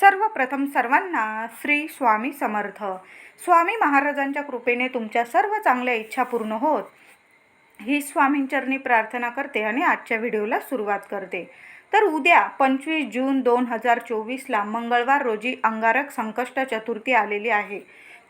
सर्वप्रथम सर्वांना श्री स्वामी समर्थ. स्वामी महाराजांच्या कृपेने तुमच्या सर्व चांगल्या इच्छा पूर्ण होत. ही स्वामींचरणी प्रार्थना करते आणि आजच्या व्हिडिओला सुरुवात करते. तर उद्या पंचवीस जून दोन हजार चोवीसला मंगळवार रोजी अंगारक संकष्ट चतुर्थी आलेली आहे.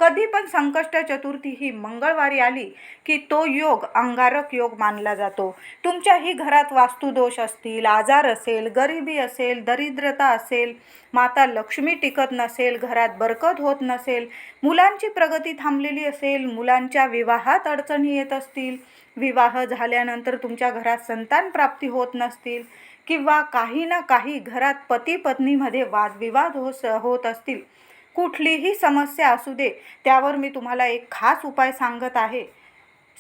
कधी पण संकष्ट चतुर्थी ही मंगळवारी आली की तो योग अंगारक योग मानला जातो. तुमच्याही घरात वास्तुदोष असतील आजार असेल गरिबी असेल दरिद्रता असेल माता लक्ष्मी टिकत नसेल घरात बरकत होत नसेल मुलांची प्रगती थांबलेली असेल मुलांच्या विवाहात अडचणी येत असतील विवाह झाल्यानंतर तुमच्या घरात संतान प्राप्ती होत नसतील किंवा काही ना काही घरात पती पत्नीमध्ये वादविवाद हो होत असतील. कुठलीही समस्या असू दे त्यावर मी तुम्हाला एक खास उपाय सांगत आहे.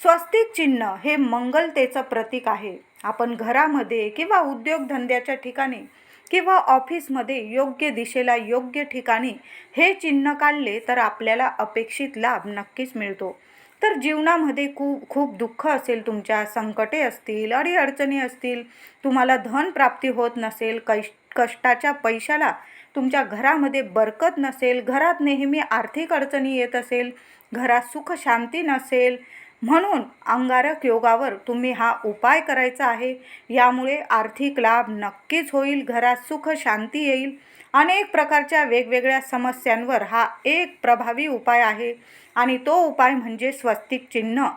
स्वस्तिक चिन्ह हे मंगलतेचं प्रतीक आहे. आपण घरामध्ये किंवा उद्योगधंद्याच्या ठिकाणी किंवा ऑफिसमध्ये योग्य दिशेला योग्य ठिकाणी हे चिन्ह काढले तर आपल्याला अपेक्षित लाभ नक्कीच मिळतो. तर जीवनामध्ये खूप खूप दुःख असेल तुमच्या संकटे असतील अडीअडचणी असतील तुम्हाला धन प्राप्ती होत नसेल कैश कष्टाच्या पैशाला तुमच्या घरामध्ये बरकत नसेल घरात नेहमी आर्थिक अडचणी येत असेल घरात सुख शांती नसेल म्हणून अंगारक योगावर तुम्ही हा उपाय करायचा आहे. यामुळे आर्थिक लाभ नक्कीच होईल घरात सुख शांती येईल. अनेक प्रकारच्या वेगवेगळ्या समस्यांवर हा एक प्रभावी उपाय आहे आणि तो उपाय म्हणजे स्वस्तिक चिन्ह.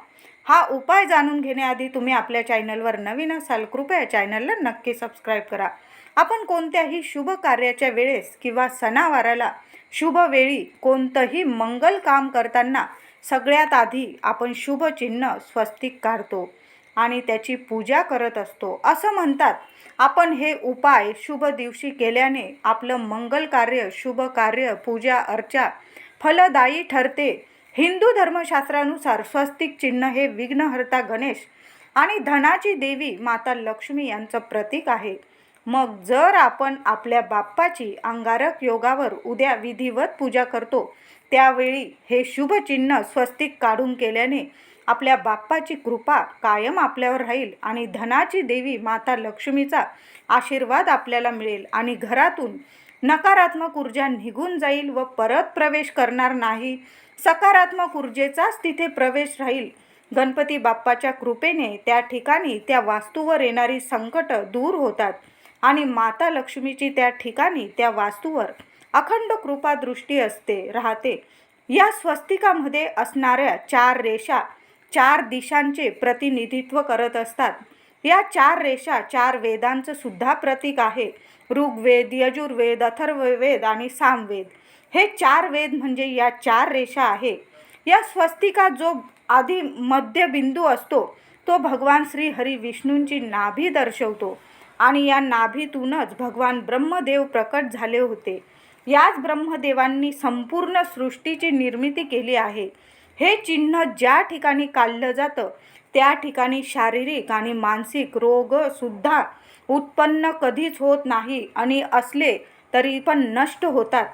हा उपाय जाणून घेण्याआधी तुम्ही आपल्या चॅनलवर नवीन असाल कृपया चॅनलला नक्की सबस्क्राईब करा. आपण कोणत्याही शुभ कार्याच्या वेळेस किंवा सणावाराला शुभ वेळी कोणतंही मंगल काम करताना सगळ्यात आधी आपण शुभ चिन्ह स्वस्तिक काढतो आणि त्याची पूजा करत असतो. असं म्हणतात आपण हे उपाय शुभ दिवशी केल्याने आपलं मंगल कार्य शुभ कार्य पूजा अर्चा फलदायी ठरते. हिंदू धर्मशास्त्रानुसार स्वस्तिक चिन्ह हे विघ्नहर्ता गणेश आणि धनाची देवी माता लक्ष्मी यांचं प्रतीक आहे. मग जर आपण आपल्या बाप्पाची अंगारक योगावर उद्या विधिवत पूजा करतो त्यावेळी हे शुभचिन्ह स्वस्तिक काढून केल्याने आपल्या बाप्पाची कृपा कायम आपल्यावर राहील आणि धनाची देवी माता लक्ष्मीचा आशीर्वाद आपल्याला मिळेल आणि घरातून नकारात्मक ऊर्जा निघून जाईल व परत प्रवेश करणार नाही. सकारात्मक ऊर्जेचाच तिथे प्रवेश राहील. गणपती बाप्पाच्या कृपेने त्या ठिकाणी त्या वास्तूवर येणारी संकट दूर होतात. आणि माता लक्ष्मीची त्या ठिकाणी त्या वास्तूवर अखंड कृपा दृष्टी असते राहते. या स्वस्तिकामध्ये असणाऱ्या चार रेषा चार दिशांचे प्रतिनिधित्व करत असतात. या चार रेषा चार वेदांचं सुद्धा प्रतीक आहे. ऋग्वेद यजुर्वेद अथर्ववेद आणि सामवेद. हे चार वेद म्हणजे या चार रेषा आहे. या स्वस्तिका जो आधी मध्यबिंदू असतो तो भगवान श्री हरी विष्णूंची नाभी दर्शवतो. आणि या नाभीतूनच भगवान ब्रह्मदेव प्रकट झाले होते. याच ब्रह्मदेवांनी संपूर्ण सृष्टीची निर्मिती केली आहे. हे चिन्ह ज्या ठिकाणी काढलं जातं त्या ठिकाणी शारीरिक आणि मानसिक रोगसुद्धा उत्पन्न कधीच होत नाही आणि असले तरी पण नष्ट होतात.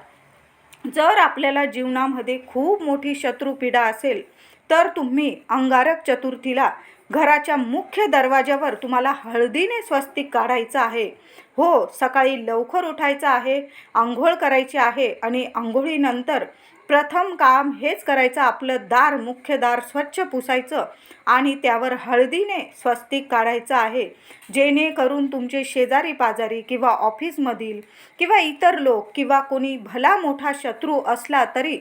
जर आपल्याला जीवनामध्ये खूप मोठी शत्रुपीडा असेल तर तुम्ही अंगारक चतुर्थीला घराच्या मुख्य दरवाजावर तुम्हाला हळदीने स्वस्तिक काढायचं आहे. हो सकाळी लवकर उठायचं आहे आंघोळ करायची आहे आणि आंघोळीनंतर प्रथम काम हेच करायचं आपलं दार मुख्य दार स्वच्छ पुसायचं आणि त्यावर हळदीने स्वस्तिक काढायचं आहे. जेणेकरून तुमचे शेजारी पाजारी किंवा ऑफिसमधील किंवा इतर लोक किंवा कोणी भला मोठा शत्रू असला तरी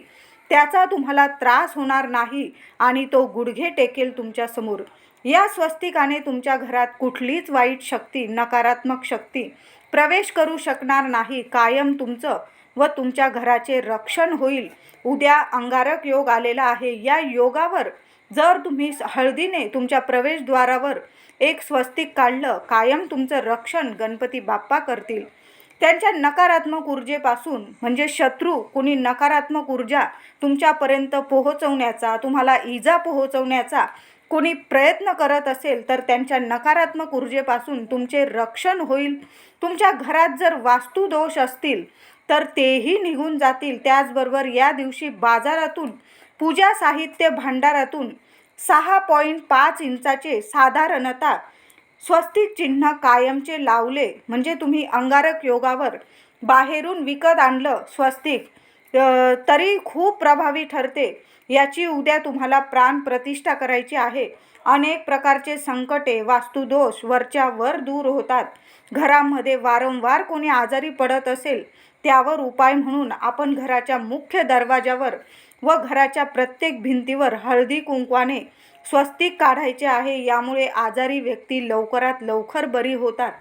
त्याचा तुम्हाला त्रास होणार नाही आणि तो गुडघे टेकेल तुमच्यासमोर या स्वस्तिकाने तुमच्या घरात कुठलीच वाईट शक्ती नकारात्मक शक्ती प्रवेश करू शकणार नाही. कायम तुमचं व तुमच्या घराचे रक्षण होईल. उद्या अंगारक योग आलेला आहे. या योगावर जर तुम्ही हळदीने तुमच्या प्रवेशद्वारावर एक स्वस्तिक काढलं कायम तुमचं रक्षण गणपती बाप्पा करतील. त्यांच्या नकारात्मक ऊर्जेपासून म्हणजे शत्रू कुणी नकारात्मक ऊर्जा तुमच्यापर्यंत पोहोचवण्याचा तुम्हाला इजा पोहोचवण्याचा कोणी प्रयत्न करत असेल तर त्यांच्या नकारात्मक ऊर्जेपासून तुमचे रक्षण होईल. तुमच्या घरात जर वास्तुदोष असतील तर तेही निघून जातील. त्याचबरोबर या दिवशी बाजारातून पूजा साहित्य भांडारातून सहा पॉईंट पाच इंचाचे साधारणतः स्वस्तिक चिन्ह कायमचे लावले. म्हणजे तुम्ही अंगारक योगावर बाहेरून विकत आणलं स्वस्तिक. तरी खूप प्रभावी ठरते. याची उद्या तुम्हाला प्राण प्रतिष्ठा करायची आहे. अनेक प्रकारचे संकटे वास्तुदोष वरच्या वर दूर होतात. घरामध्ये वारंवार कोणी आजारी पडत असेल त्यावर उपाय म्हणून आपण घराच्या मुख्य दरवाजावर व घराच्या प्रत्येक भिंतीवर हळदी कुंकवाने स्वस्तिक काढायचे आहे. यामुळे आजारी व्यक्ती लवकरात लवकर बरी होतात.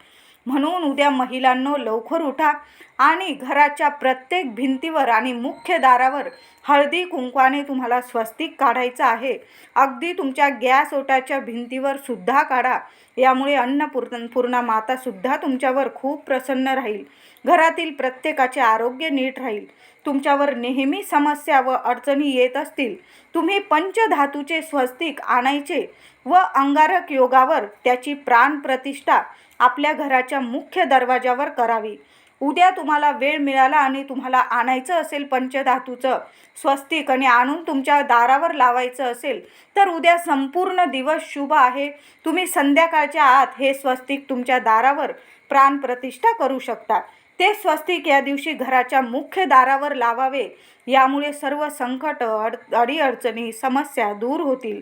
म्हणून उद्या महिलांनो लवकर उठा आणि घराच्या प्रत्येक भिंतीवर आणि मुख्य दारावर हळदी कुंकवाने तुम्हाला स्वस्तिक काढायचं आहे. अगदी तुमच्या गॅस ओटाच्या भिंतीवर सुद्धा काढा. यामुळे अन्नपूर्ण पूर्णा मातासुद्धा तुमच्यावर खूप प्रसन्न राहील. घरातील प्रत्येकाचे आरोग्य नीट राहील. तुमच्यावर नेहमी समस्या व अडचणी येत असतील. तुम्ही पंचधातूचे स्वस्तिक आणायचे व अंगारक योगावर त्याची प्राण प्रतिष्ठा आपल्या घराच्या मुख्य दरवाजावर करावी. उद्या तुम्हाला वेळ मिळाला आणि तुम्हाला आणायचं असेल पंचधातूचं स्वस्तिक आणि आणून तुमच्या दारावर लावायचं असेल तर उद्या संपूर्ण दिवस शुभ आहे. तुम्ही संध्याकाळच्या आत हे स्वस्तिक तुमच्या दारावर प्राणप्रतिष्ठा करू शकता. ते स्वस्तिक या दिवशी घराच्या मुख्य दारावर लावावे. यामुळे सर्व संकट अड अडीअडचणी समस्या दूर होतील.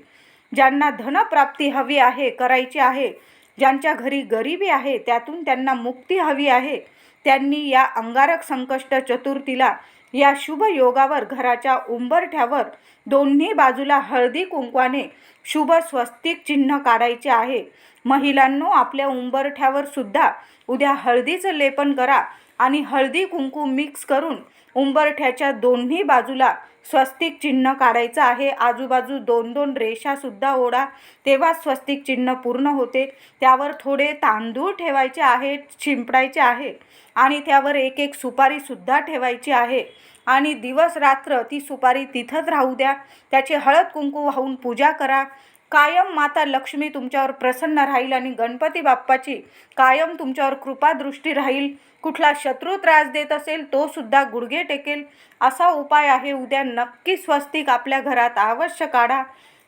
ज्यांना धनप्राप्ती हवी आहे करायची आहे ज्यांच्या घरी गरिबी आहे त्यातून त्यांना मुक्ती हवी आहे. त्यांनी या अंगारक संकष्ट चतुर्थीला या शुभ योगावर घराच्या उंबरठ्यावर दोन्ही बाजूला हळदी कुंकवाने शुभ स्वस्तिक चिन्ह काढायचे आहे. महिलांनो आपल्या उंबरठ्यावर सुद्धा उद्या हळदीचं लेपन करा. आणि हळदी कुंकू मिक्स करून उंबरठ्याच्या दोन्ही बाजूला स्वस्तिक चिन्ह काढायचं आहे. आजूबाजू दोन दोन रेषासुद्धा ओढा. तेव्हा स्वस्तिक चिन्ह पूर्ण होते. त्यावर थोडे तांदूळ ठेवायचे आहे शिंपडायचे आहे आणि त्यावर एक एक सुपारीसुद्धा ठेवायची आहे. आणि दिवस रात्र ती सुपारी तिथंच राहू द्या. त्याची हळद कुंकू वाहून पूजा करा. कायम माता लक्ष्मी तुमच्यावर प्रसन्न राहील आणि गणपती बाप्पाची कायम तुमच्यावर कृपादृष्टी राहील. कुठला शत्रू त्रास देत असेल तो सुद्धा गुडघे टेकेल. असा उपाय आहे उद्या नक्की स्वस्तिक आपल्या घरात अवश्य काढा.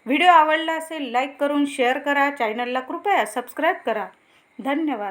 व्हिडिओ आवडला असेल लाईक करून शेअर करा. चॅनलला कृपया सबस्क्राईब करा. धन्यवाद.